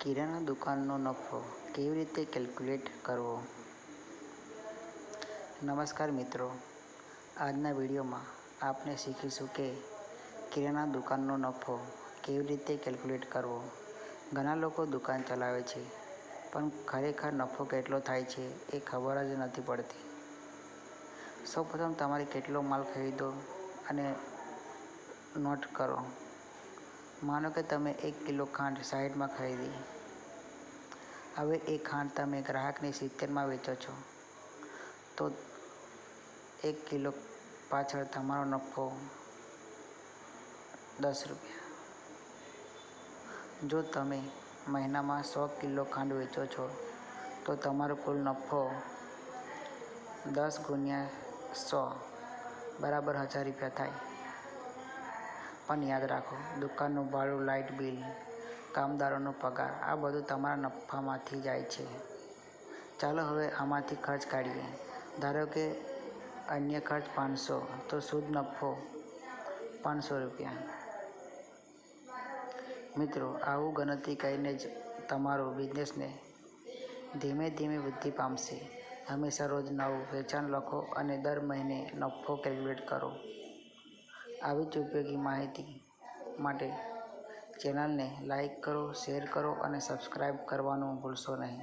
કિરાણા દુકાનનો નફો કેવી રીતે કેલ્ક્યુલેટ કરવો? નમસ્કાર મિત્રો, આજના વિડીયોમાં આપણે શીખીશું કે કિરાણા દુકાનનો નફો કેવી રીતે કેલ્ક્યુલેટ કરવો. ઘણા લોકો દુકાન ચલાવે છે, પણ ખરેખર નફો કેટલો થાય છે એ ખબર જ નથી પડતી. સૌપ્રથમ તમારે કેટલો માલ ખરીદો અને નોટ કરો. માનો કે તમે એક કિલો ખાંડ સાઈડમાં ખરીદી હવે એ ખાંડ તમે ગ્રાહકને સિત્તેરમાં વેચો છો. તો એક કિલો પાછળ તમારો નફો દસ રૂપિયા. જો તમે મહિનામાં સો કિલો ખાંડ વેચો છો, તો તમારો કુલ નફો દસ ગુણ્યા સો બરાબર હજાર રૂપિયા થાય. પણ યાદ રાખો. દુકાનનું ભાડું, લાઇટ બિલ, કામદારોનો પગાર, આ બધું તમારા નફામાંથી જાય છે. ચાલો હવે આમાંથી ખર્ચ કાઢીએ. ધારો કે અન્ય ખર્ચ પાંચસો, તો શુદ્ધ નફો પાંચસો રૂપિયા. મિત્રો, આવું ગણતરી કરીને જ તમારો બિઝનેસને ધીમે ધીમે વૃદ્ધિ પામશે. હંમેશા રોજ નવું વેચાણ લખો અને દર મહિને નફો કેલ્ક્યુલેટ કરો. આવી જ ઉપયોગી માહિતી માટે ચેનલને લાઈક કરો, શેર કરો અને સબસ્ક્રાઈબ કરવાનું ભૂલશો નહીં.